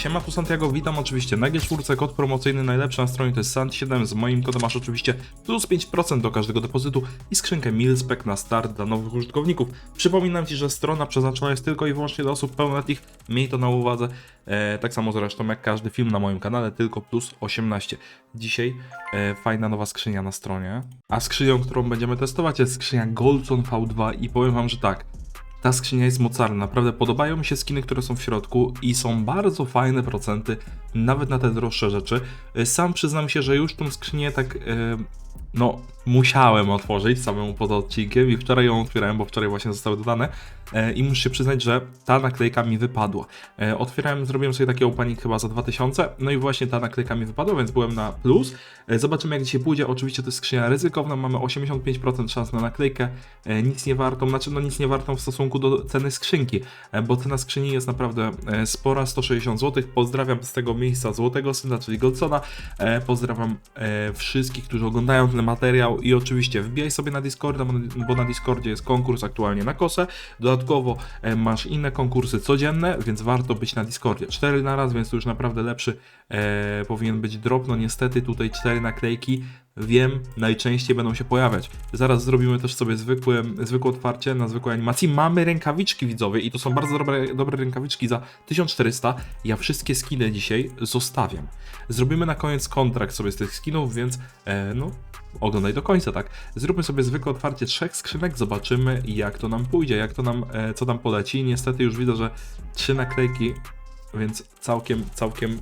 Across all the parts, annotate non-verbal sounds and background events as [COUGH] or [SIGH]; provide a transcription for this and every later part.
Siema, tu Santiago, witam oczywiście na G4, kod promocyjny najlepszy na stronie to jest Sant7, z moim kodem masz oczywiście plus 5% do każdego depozytu i skrzynkę Milspec na start dla nowych użytkowników. Przypominam Ci, że strona przeznaczona jest tylko i wyłącznie dla osób pełnoletnich, miej to na uwadze, e, tak samo zresztą jak każdy film na moim kanale, tylko plus 18. Dzisiaj e, fajna nowa skrzynia na stronie, a skrzynią, którą będziemy testować jest skrzynia Goldson V2 i powiem Wam, że tak, ta skrzynia jest mocarna, naprawdę podobają mi się skiny, które są w środku i są bardzo fajne procenty, nawet na te droższe rzeczy. Y, Sam przyznam się, że już tą skrzynię tak, y, no, musiałem otworzyć samemu poza odcinkiem i wczoraj ją otwierałem, bo wczoraj właśnie zostały dodane y, i muszę się przyznać, że ta naklejka mi wypadła. Otwierałem, zrobiłem sobie taki opening chyba za 2000, no i właśnie ta naklejka mi wypadła, więc byłem na plus. Zobaczymy jak dzisiaj pójdzie, oczywiście to jest skrzynia ryzykowna, mamy 85% szans na naklejkę, nic nie wartą, znaczy no nic nie wartą w stosunku do ceny skrzynki, bo cena skrzyni jest naprawdę spora, 160 zł. Pozdrawiam z tego miejsca Złotego Syna, czyli Goldsona. E, Pozdrawiam e, wszystkich, którzy oglądają ten materiał i oczywiście wbijaj sobie na Discorda, bo na- Discordzie jest konkurs aktualnie na kosę. Dodatkowo e, masz inne konkursy codzienne, więc warto być na Discordzie. 4 na raz, więc to już naprawdę lepszy e, powinien być drop. No niestety tutaj 4 naklejki wiem, najczęściej będą się pojawiać. Zaraz zrobimy też sobie zwykłe, zwykłe otwarcie na zwykłej animacji. Mamy rękawiczki widzowie i to są bardzo dobre, dobre rękawiczki za 1400. Ja wszystkie skiny dzisiaj zostawiam. Zrobimy na koniec kontrakt sobie z tych skinów, więc e, no oglądaj do końca, tak? Zróbmy sobie zwykłe otwarcie trzech skrzynek, zobaczymy jak to nam pójdzie, jak to nam, e, co nam poleci. Niestety już widzę, że trzy naklejki, więc całkiem, całkiem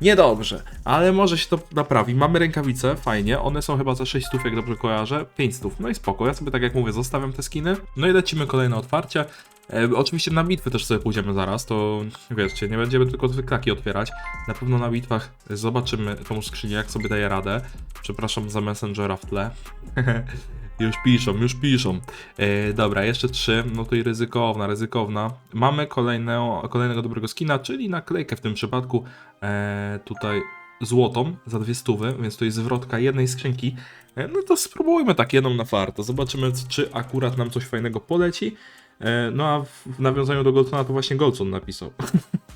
Niedobrze, ale może się to naprawi. Mamy rękawice, fajnie. One są chyba za 6 stów, jak dobrze kojarzę. 5 stów, no i spoko. Ja sobie tak jak mówię, zostawiam te skiny. No i lecimy kolejne otwarcie. E, oczywiście na bitwy też sobie pójdziemy zaraz, to wiecie, nie będziemy tylko zwyklaki otwierać. Na pewno na bitwach zobaczymy tą skrzynię, jak sobie daje radę. Przepraszam za Messengera w tle. [LAUGHS] Już piszą, już piszą. E, dobra, jeszcze trzy. No to i ryzykowna, ryzykowna. Mamy kolejne, kolejnego dobrego skina, czyli naklejkę w tym przypadku. E, tutaj złotą za dwie stówy, więc to jest zwrotka jednej skrzynki. E, no to spróbujmy tak jedną na farto. Zobaczymy, czy akurat nam coś fajnego poleci. E, no a w, w nawiązaniu do Goldsona to właśnie Goldson napisał. [LAUGHS]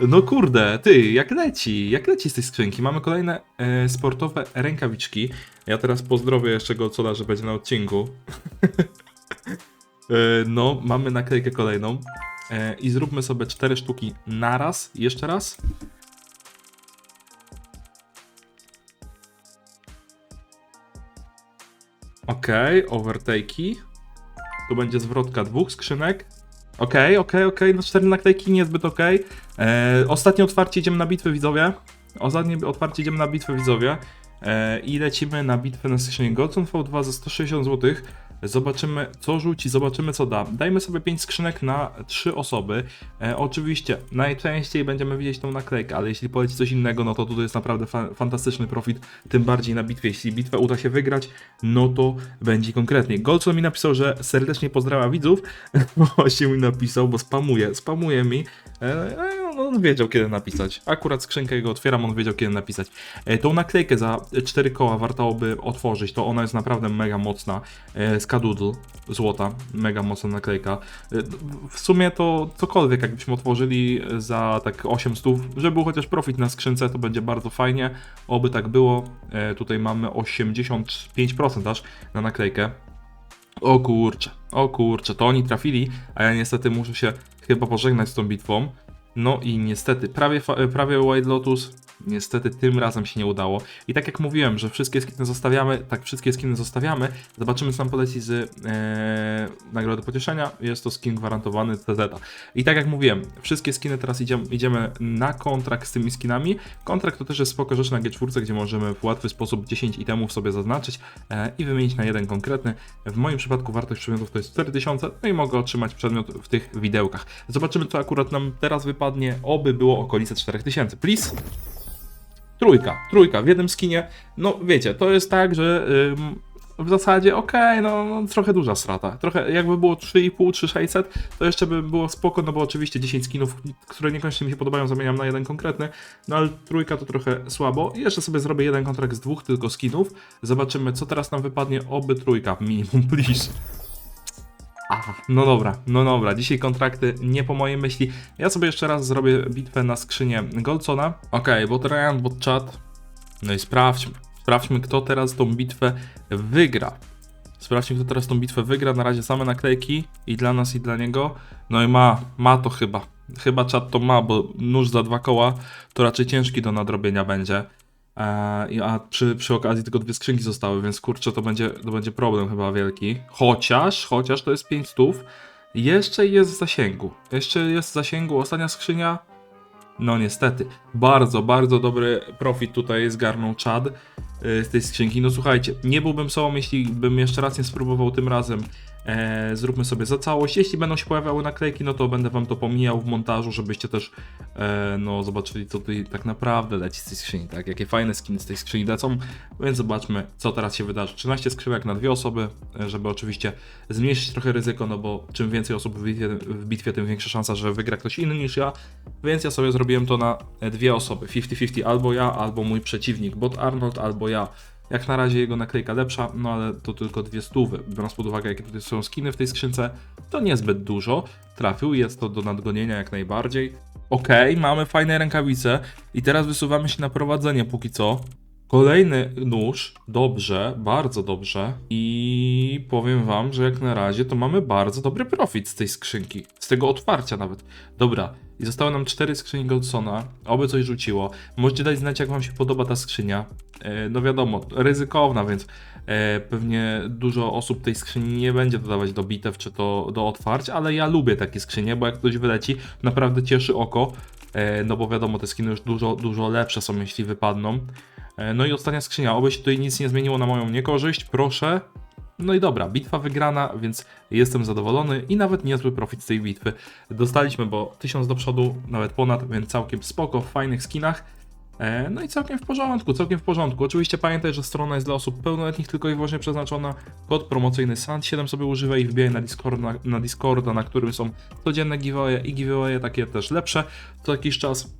No kurde, ty, jak leci, jak leci z tej skrzynki. Mamy kolejne e, sportowe rękawiczki. Ja teraz pozdrowię jeszcze Goldsona, że będzie na odcinku. [LAUGHS] e, no, mamy naklejkę kolejną. E, I zróbmy sobie cztery sztuki naraz, jeszcze raz. Okej, overtake'i. Tu będzie zwrotka dwóch skrzynek. Okej, okej, okej, no cztery naklejki niezbyt okej. E, Ostatnie otwarcie idziemy na bitwę widzowie. Ostatnie otwarcie idziemy na bitwę widzowie. E, I lecimy na bitwę na skrzynię Goldson V2 za 160 zł. Zobaczymy co rzuci, zobaczymy co da. Dajmy sobie 5 skrzynek na 3 osoby. E, oczywiście najczęściej będziemy widzieć tą naklejkę, ale jeśli poleci coś innego, no to tutaj jest naprawdę fa fantastyczny profit. Tym bardziej na bitwie. Jeśli bitwę uda się wygrać, no to będzie konkretnie. Goldson mi napisał, że serdecznie pozdrawia widzów. [LAUGHS] Właśnie mi napisał, bo spamuje, spamuje mi. E, e, on wiedział kiedy napisać. Akurat skrzynkę jego otwieram, on wiedział kiedy napisać. E, tą naklejkę za 4 koła wartałoby otworzyć, to ona jest naprawdę mega mocna. E, Skadoodle, złota, mega mocna naklejka. E, w sumie to cokolwiek jakbyśmy otworzyli za tak 800, żeby był chociaż profit na skrzynce, to będzie bardzo fajnie. Oby tak było. E, tutaj mamy 85% aż na naklejkę. O kurczę, o kurczę, to oni trafili, a ja niestety muszę się chyba pożegnać z tą bitwą. No i niestety, prawie, prawie White Lotus, niestety tym razem się nie udało. I tak jak mówiłem, że wszystkie skiny zostawiamy, tak wszystkie skiny zostawiamy, zobaczymy co nam poleci z e, nagrody pocieszenia. Jest to skin gwarantowany TZ. I tak jak mówiłem, wszystkie skiny teraz idziemy, idziemy na kontrakt z tymi skinami. Kontrakt to też jest spoko rzecz na G4, gdzie możemy w łatwy sposób 10 itemów sobie zaznaczyć e, i wymienić na jeden konkretny. W moim przypadku wartość przedmiotów to jest 4000, no i mogę otrzymać przedmiot w tych widełkach. Zobaczymy, co akurat nam teraz wypadnie. Oby było okolice 4000. Please. Trójka, trójka w jednym skinie. No wiecie, to jest tak, że w zasadzie okej, no, no trochę duża strata. Trochę jakby było 3,5, 3600, to jeszcze by było spoko, no bo oczywiście 10 skinów, które niekoniecznie mi się podobają, zamieniam na jeden konkretny, no ale trójka to trochę słabo. I jeszcze sobie zrobię jeden kontrakt z dwóch tylko skinów. Zobaczymy, co teraz nam wypadnie. Oby trójka minimum, [LAUGHS] please. Aha, no dobra, no dobra, dzisiaj kontrakty nie po mojej myśli. Ja sobie jeszcze raz zrobię bitwę na skrzynię Goldsona. Okej, bot Ryan, bot chat. No i sprawdźmy. Sprawdźmy, kto teraz tą bitwę wygra. Sprawdźmy, kto teraz tą bitwę wygra. Na razie same naklejki i dla nas, i dla niego. No i ma, ma to chyba. Chyba czat to ma, bo nóż za dwa koła to raczej ciężki do nadrobienia będzie. Eee, a przy, przy okazji tylko dwie skrzynki zostały, więc kurczę, to będzie, to będzie problem chyba wielki. Chociaż, chociaż to jest 5 stów. Jeszcze jest w zasięgu. Jeszcze jest w zasięgu. Ostatnia skrzynia. No niestety. Bardzo, bardzo dobry profit tutaj zgarnął Chad y, z tej skrzynki. No słuchajcie, nie byłbym sobą, jeśli bym jeszcze raz nie spróbował tym razem. E, zróbmy sobie za całość. Jeśli będą się pojawiały naklejki, no to będę wam to pomijał w montażu, żebyście też e, no zobaczyli, co tutaj tak naprawdę leci z tej skrzyni, tak? Jakie fajne skiny z tej skrzyni lecą. Więc zobaczmy, co teraz się wydarzy. 13 skrzynek na dwie osoby, e, żeby oczywiście zmniejszyć trochę ryzyko, no bo czym więcej osób w bitwie, w bitwie tym większa szansa, że wygra ktoś inny niż ja. Więc ja sobie zrobiłem to na dwie osoby. 50-50 albo ja, albo mój przeciwnik, bot Arnold, albo ja. Jak na razie jego naklejka lepsza, no ale to tylko dwie stówy. Biorąc pod uwagę, jakie tutaj są skiny w tej skrzynce, to niezbyt dużo. Trafił, jest to do nadgonienia jak najbardziej. Okej, mamy fajne rękawice i teraz wysuwamy się na prowadzenie póki co. Kolejny nóż, dobrze, bardzo dobrze. I powiem wam, że jak na razie to mamy bardzo dobry profit z tej skrzynki. Z tego otwarcia nawet. Dobra, i zostały nam cztery skrzyni Goldsona. Oby coś rzuciło. Możecie dać znać, jak wam się podoba ta skrzynia. E, no wiadomo, ryzykowna, więc e, pewnie dużo osób tej skrzyni nie będzie dodawać do bitew czy to do otwarć, ale ja lubię takie skrzynie, bo jak ktoś wyleci, naprawdę cieszy oko. E, no bo wiadomo, te skiny już dużo, dużo lepsze są, jeśli wypadną. No i ostatnia skrzynia, oby się tutaj nic nie zmieniło na moją niekorzyść, proszę. No i dobra, bitwa wygrana, więc jestem zadowolony i nawet niezły profit z tej bitwy dostaliśmy, bo 1000 do przodu, nawet ponad, więc całkiem spoko, w fajnych skinach. E, No i całkiem w porządku, całkiem w porządku. Oczywiście pamiętaj, że strona jest dla osób pełnoletnich tylko i wyłącznie przeznaczona. Kod promocyjny SANT7 sobie używaj i wbijaj na Discord, na Discorda, na którym są codzienne giveawaye i giveawaye takie też lepsze co jakiś czas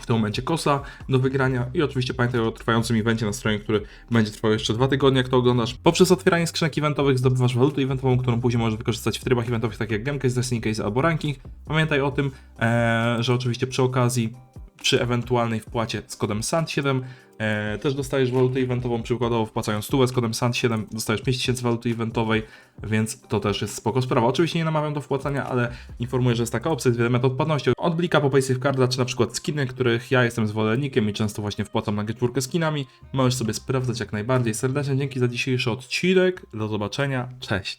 w tym momencie kosa do wygrania i oczywiście pamiętaj o trwającym evencie na stronie, który będzie trwał jeszcze dwa tygodnie, jak to oglądasz. Poprzez otwieranie skrzynek eventowych zdobywasz walutę eventową, którą później możesz wykorzystać w trybach eventowych takich jak Gamecase, Destiny Case albo Ranking. Pamiętaj o tym, e, że oczywiście przy okazji przy ewentualnej wpłacie z kodem SANT7 e, też dostajesz walutę eventową, przykładowo wpłacając stówę z kodem SANT7 dostajesz 5000 waluty eventowej, więc to też jest spoko sprawa. Oczywiście nie namawiam do wpłacania, ale informuję, że jest taka opcja, jest wiele metod płatności. Od blika po PaySafeCarda, czy na przykład skiny, których ja jestem zwolennikiem i często właśnie wpłacam na getwórkę skinami. Możesz sobie sprawdzać jak najbardziej. Serdecznie dzięki za dzisiejszy odcinek. Do zobaczenia. Cześć.